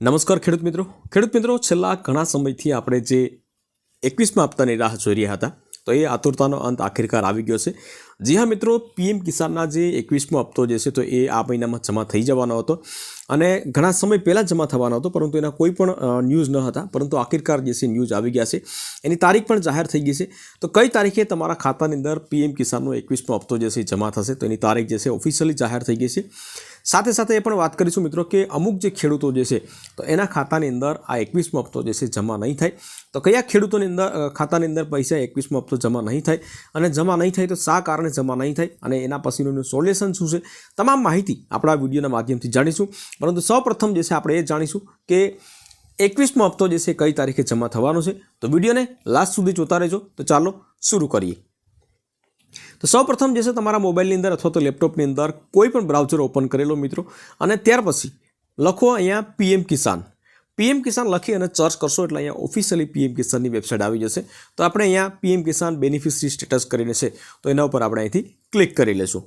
નમસ્કાર ખેડૂત મિત્રો. ખેડૂત મિત્રો, છેલ્લા ઘણા સમયથી આપણે જે એકવીસમાં હપ્તાની રાહ જોઈ રહ્યા હતા, તો એ આતુરતાનો અંત આખિરકાર આવી ગયો છે. જી હા મિત્રો, પીએમ કિસાનના જે એકવીસમો હપ્તો જે છે, તો એ આ મહિનામાં જમા થઈ જવાનો હતો અને ઘણા સમય પહેલાં જમા થવાનો હતો, પરંતુ એના કોઈ પણ ન્યૂઝ ન હતા. પરંતુ આખિરકાર જે છે ન્યૂઝ આવી ગયા છે. એની તારીખ પણ જાહેર થઈ ગઈ છે. તો કઈ તારીખે તમારા ખાતાની અંદર પીએમ કિસાનનો એકવીસમો હપ્તો જે છે જમા થશે? તો એની તારીખ જે છે ઓફિશિયલી જાહેર થઈ ગઈ છે. સાથે સાથે એ પણ વાત કરીશું મિત્રો કે અમુક જે ખેડૂતો જે છે, તો એના ખાતાની અંદર આ એકવીસમો હપ્તો જે છે, જમા નહીં થાય. તો કયા ખેડૂતોની અંદર ખાતાની અંદર પૈસા એકવીસમો હપ્તો જમા નહીં થાય? અને જમા નહીં થાય તો શા કારણે જમા નહીં થાય અને એના પછીનું સોલ્યુશન શું છે, તમામ માહિતી આપણા વિડીયોના માધ્યમથી જાણીશું. પરંતુ સૌપ્રથમ જે છે, આપણે એ જાણીશું કે એકવીસમો હપ્તો જે છે, કઈ તારીખે જમા થવાનો છે. તો વિડીયોને લાસ્ટ સુધી જોતા રહેજો. તો ચાલો શરૂ કરીએ. તો સૌપ્રથમ જે છે, તમારા મોબાઈલની અંદર અથવા તો લેપટોપની અંદર કોઈ પણ બ્રાઉઝર ઓપન કરેલો મિત્રો. અને ત્યાર પછી લખો અહીંયા પીએમ કિસાન. પીએમ કિસાન લખી અને સર્ચ કરશો એટલે અહીંયા ઓફિશિયલી પીએમ કિસાનની વેબસાઇટ આવી જશે. તો આપણે અહીંયા પીએમ કિસાન બેનિફિશરી સ્ટેટસ કરીને છે. તો એના ઉપર આપણે અહીંથી ક્લિક કરી લેશું.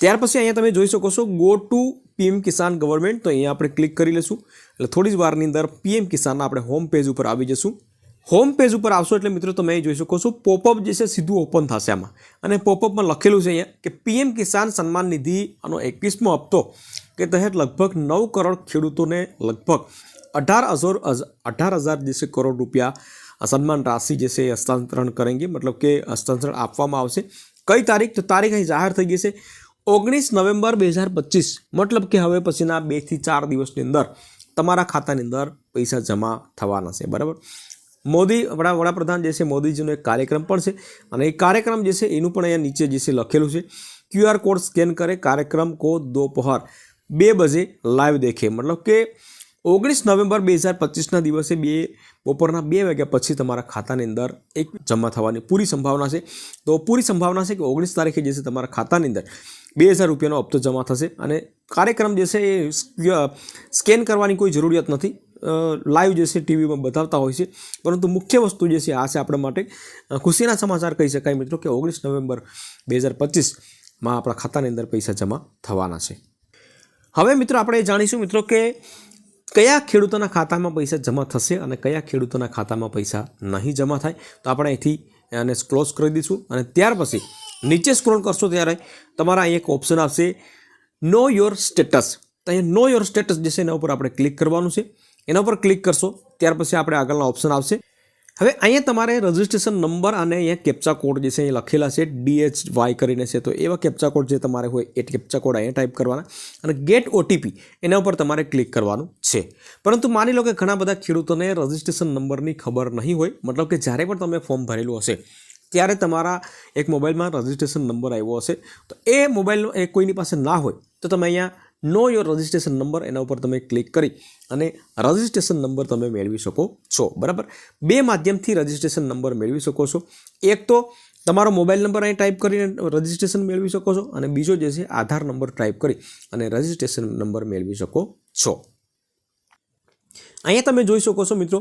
ત્યાર પછી અહીંયા તમે જોઈ શકો છો go to PM Kisan government તો અહીંયા આપણે ક્લિક કરી લેશું. એટલે થોડી જ વારની અંદર પીએમ કિસાનના આપણે હોમ પેજ ઉપર આવી જશું. હોમ પેજ ઉપર આવશો એટલે મિત્રો તમે જોઈ શકો છો પોપઅપ જે છે સીધું ઓપન થશે આમાં. અને પોપઅપમાં લખેલું છે અહીંયા કે પીએમ કિસાન સન્માન નિધિ આનો એકવીસમો હપ્તો કે તહેત લગભગ નવ કરોડ ખેડૂતોને લગભગ અઢાર હજાર અઢાર હજાર છે કરોડ રૂપિયા સન્માન રાશિ જે છે એ હસ્તાંતરણ કરેંગે. મતલબ કે હસ્તાંતરણ આપવામાં આવશે. કઈ તારીખ? તો તારીખ અહીં જાહેર થઈ ગઈ છે. ઓગણીસ નવેમ્બર બે હજાર પચીસ. મતલબ કે હવે પછીના બેથી ચાર દિવસની અંદર તમારા ખાતાની અંદર પૈસા જમા થવાના છે. બરાબર? મોદી, વડા, વડાપ્રધાન જે છે મોદીજીનો એક કાર્યક્રમ પણ છે. અને એ કાર્યક્રમ જે છે એનું પણ અહીંયા નીચે જે છે લખેલું છે. ક્યુઆર કોડ સ્કેન કરે. કાર્યક્રમ કો દોપહર બે બજે લાઈવ દેખે. મતલબ કે ઓગણીસ નવેમ્બર બે હજાર પચીસના દિવસે બે બપોરના બે વાગ્યા પછી તમારા ખાતાની અંદર એક જમા થવાની પૂરી સંભાવના છે. તો પૂરી સંભાવના છે કે ઓગણીસ તારીખે જે છે તમારા ખાતાની અંદર બે હજાર રૂપિયાનો હપ્તો જમા થશે અને કાર્યક્રમ જે છે એ સ્કેન કરવાની કોઈ જરૂરિયાત નથી. લાઈવ જે છે ટીવીમાં બતાવતા હોય છે. પરંતુ મુખ્ય વસ્તુ જે છે આ છે આપણા માટે. ખુશીના સમાચાર કહી શકાય મિત્રો કે ઓગણીસ નવેમ્બર બે હજાર પચીસમાં આપણા ખાતાની અંદર પૈસા જમા થવાના છે. હવે મિત્રો આપણે જાણીશું મિત્રો કે કયા ખેડૂતોના ખાતામાં પૈસા જમા થશે અને કયા ખેડૂતોના ખાતામાં પૈસા નહીં જમા થાય, તો આપણે અહીંથી એને ક્લોઝ કરી દઈશું. અને ત્યાર પછી નીચે સ્ક્રોલ કરશો ત્યારે તમારા અહીં એક ઓપ્શન આવશે નો યોર સ્ટેટસ તો અહીંયા નો યોર સ્ટેટસ જે છે એના ઉપર આપણે ક્લિક કરવાનું છે. એના ઉપર ક્લિક કરશો, ત્યાર પછી આપણે આગળના ઓપ્શન આવશે હવે અહીંયા તમારે રજિસ્ટ્રેશન નંબર અને અહીંયા કેપ્ચા કોડ જે છે એ લખેલા છે ડીએચ વાય કરીને છે. તો એવા કેપ્ચા કોડ જે તમારે હોય એ કેપ્ચા કોડ અહીંયા ટાઈપ કરવાના. અને ગેટ ઓટીપી એના ઉપર તમારે ક્લિક કરવાનું છે. પરંતુ માની લો કે ઘણા બધા ખેડૂતોને રજિસ્ટ્રેશન નંબરની ખબર નહીં હોય, મતલબ કે જ્યારે પણ તમે ફોર્મ ભરેલું હશે, ત્યારે તમારા એક મોબાઈલમાં રજિસ્ટ્રેશન નંબર આવ્યો હશે. તો એ મોબાઈલનો એ કોઈની પાસે ના હોય, તો તમે અહીંયા નો યોર રજિસ્ટ્રેશન નંબર એના ઉપર તમે ક્લિક કરી અને રજિસ્ટ્રેશન નંબર તમે મેળવી શકો છો. બરાબર? બે માધ્યમથી રજિસ્ટ્રેશન નંબર મેળવી શકો છો. એક તો તમારો મોબાઈલ નંબર અહીં ટાઈપ કરીને રજિસ્ટ્રેશન મેળવી શકો છો અને બીજો જે છે આધાર નંબર ટાઈપ કરી અને રજિસ્ટ્રેશન નંબર મેળવી શકો છો. અહીંયા તમે જોઈ શકો છો મિત્રો,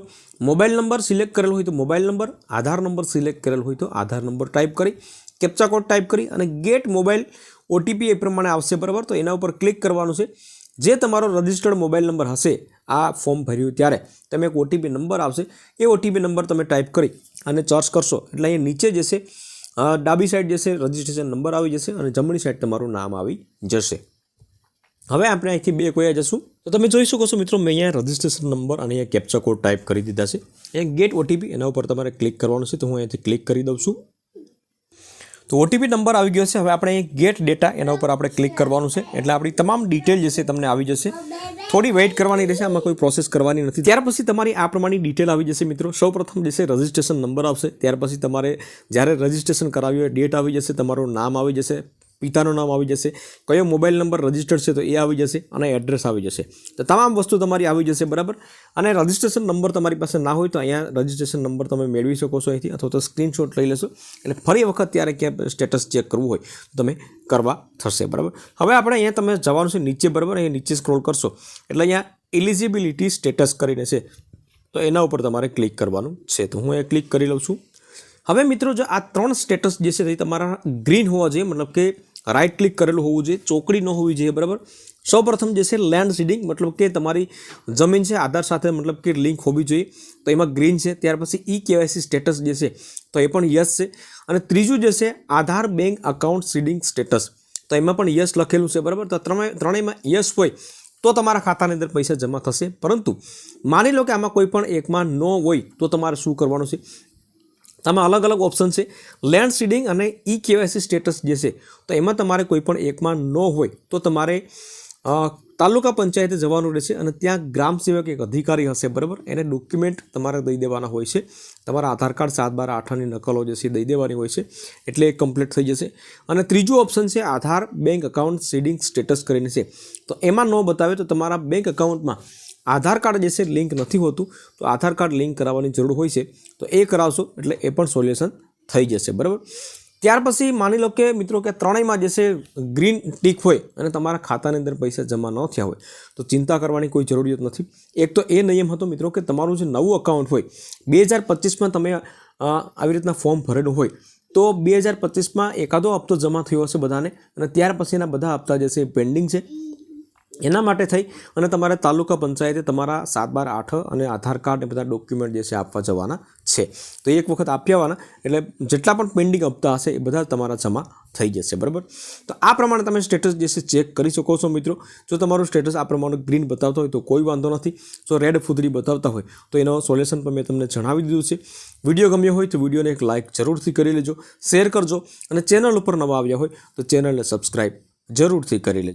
મોબાઈલ નંબર સિલેક્ટ કરેલો હોય તો mobile number, Aadhaar number select કરેલો હોય તો આધાર નંબર ટાઈપ કરી કેપ્ચા કોડ ટાઈપ કરી અને ગેટ મોબાઈલ ઓટીપી એ પ્રમાણે આવશે, બરાબર? તો એના ઉપર ક્લિક કરવાનું છે. જે તમારો રજિસ્ટર્ડ મોબાઈલ નંબર હશે, આ ફોર્મ ભર્યું ત્યારે તમે એક ઓટીપી નંબર આવશે. એ ઓટીપી નંબર તમે ટાઈપ કરી અને સર્ચ કરશો. એટલે અહીંયા નીચે જે છે ડાબી સાઈડ જે છે રજિસ્ટ્રેશન નંબર આવી જશે અને જમણી સાઈડ તમારું નામ આવી જશે. હવે આપણે અહીંથી બે કોઈ જશું. તો તમે જોઈ શકો છો મિત્રો, મેં અહીંયા રજિસ્ટ્રેશન નંબર અને અહીંયા કેપ્ચા કોડ ટાઈપ કરી દીધા છે. અહીંયા ગેટ ઓટીપી એના ઉપર તમારે ક્લિક કરવાનું છે. તો હું અહીંયાથી ક્લિક કરી દઉં છું. તો ઓટીપી નંબર આવી ગયો છે. હવે આપણે ગેટ ડેટા એના ઉપર આપણે ક્લિક કરવાનું છે. એટલે આપણી તમામ ડિટેલ જે છે તમને આવી જશે. થોડી વેઇટ કરવાની રહેશે. આમાં કોઈ પ્રોસેસ કરવાની નથી. ત્યાર પછી તમારી આ પ્રમાણે ડિટેલ આવી જશે મિત્રો. સૌપ્રથમ જે છે રજિસ્ટ્રેશન નંબર આવશે. ત્યાર પછી તમારે જ્યારે રજિસ્ટ્રેશન કરાવ્યું હોય ડેટ આવી જશે, તમારું નામ આવી જશે. પિતાનું નામ આવી જશે, કયો મોબાઈલ નંબર રજિસ્ટર્ડ છે તો એ આવી જશે અને એડ્રેસ આવી જશે. તો તમામ વસ્તુ તમારી આવી જશે, બરાબર? અને રજિસ્ટ્રેશન નંબર તમારી પાસે ના હોય તો અહીંયા રજિસ્ટ્રેશન નંબર તમે મેળવી શકો છો અહીંથી અથવા તો સ્ક્રીનશોટ લઈ લેશો એટલે ફરી વખત ત્યારે ક્યાં સ્ટેટસ ચેક કરવું હોય તો તમે કરવા થશે, બરાબર? હવે આપણે અહીંયા તમે જવાનું છે નીચે, બરાબર? અહીંયા નીચે સ્ક્રોલ કરશો. એટલે અહીંયા એલિજિબિલિટી સ્ટેટસ કરીને છે. તો એના ઉપર તમારે ક્લિક કરવાનું છે. તો હું એ ક્લિક કરી લઉં છું. હવે મિત્રો, જો આ ત્રણ સ્ટેટસ જે છે તે તમારા ગ્રીન હોવા જોઈએ. મતલબ કે રાઈટ ક્લિક કરેલું હોવું જોઈએ, ચોકડી ન હોવી જોઈએ, બરાબર? સૌપ્રથમ જે છે લેન્ડ સીડિંગ મતલબ કે તમારી જમીન છે, આધાર સાથે મતલબ કે લિંક હોવી જોઈએ. તો એમાં ગ્રીન છે, ત્યાર પછી ઈ કેવાયસી સ્ટેટસ જે છે, તો એ પણ યસ છે. અને ત્રીજું જે છે, Aadhaar bank account seeding status તો એમાં પણ યસ લખેલું છે, બરાબર? તો ત્રણેય, ત્રણેયમાં યસ હોય, તો તમારા ખાતાની અંદર પૈસા જમા થશે. પરંતુ માની લો કે આમાં કોઈ પણ એકમાં નો હોય, તો તમારે શું કરવાનું છે? તમે અલગ અલગ ઓપ્શન છે. લેન્ડ સીડિંગ અને ઈ કેવાયસી સ્ટેટસ જે છે, તો એમાં તમારે કોઈ પણ એકમાં ન હોય, તો તમારે તાલુકા પંચાયતે જવાનું રહેશે અને ત્યાં ગ્રામ સેવક એક અધિકારી હશે, બરાબર? એને ડોક્યુમેન્ટ તમારે દઈ દેવાના હોય છે. તમારા આધાર કાર્ડ સાત બાર આઠની નકલો જે છે દઈ દેવાની હોય છે, એટલે એ કમ્પ્લીટ થઈ જશે. અને ત્રીજું ઓપ્શન છે, Aadhaar bank account seeding status કરીને છે. તો એમાં ન બતાવે તો તમારા બેંક અકાઉન્ટમાં આધાર કાર્ડ જે છે લિંક નથી હોતું, તો આધાર કાર્ડ લિંક કરાવવાની જરૂર હોય છે, તો એ કરાવશો, એટલે એ પણ સોલ્યુશન થઈ જશે, બરાબર? ત્યાર પછી માની લો કે મિત્રો કે ત્રણેયમાં જે છે ગ્રીન ટીક હોય અને તમારા ખાતાની અંદર પૈસા જમા ન થયા હોય, તો ચિંતા કરવાની કોઈ જરૂરિયાત નથી. એક તો એ નિયમ હતો મિત્રો કે તમારું જે નવું અકાઉન્ટ હોય, બે હજાર પચીસમાં તમે આવી રીતના ફોર્મ ભરેલું હોય, તો બે હજાર પચીસમાં એકાદો હપ્તો જમા થયો હશે બધાને, અને ત્યાર પછીના બધા હપ્તા જે છે પેન્ડિંગ છે. એના માટે થઈ અને તમારે તાલુકા પંચાયતે તમારા સાત બાર આઠ અને આધાર કાર્ડ બધા ડોક્યુમેન્ટ જે છે આપવા જવાના છે. તો એક વખત આપી આવવાના એટલે જેટલા પણ પેન્ડિંગ હપ્તા હશે એ બધા તમારા જમા થઈ જશે, બરાબર? તો આ પ્રમાણે તમે સ્ટેટસ જે છે ચેક કરી શકો છો મિત્રો. જો તમારું સ્ટેટસ આ પ્રમાણે ગ્રીન બતાવતો હોય તો કોઈ વાંધો નથી. જો રેડ ફૂદરી બતાવતા હોય તો એનો સોલ્યુશન પણ મેં તમને જણાવી દીધું છે. વીડિયો ગમ્યો હોય તો વિડીયોને એક લાઇક જરૂરથી કરી લેજો, શેર કરજો અને ચેનલ ઉપર નવા આવ્યા હોય તો ચેનલને સબસ્ક્રાઈબ જરૂરથી કરી લેજો.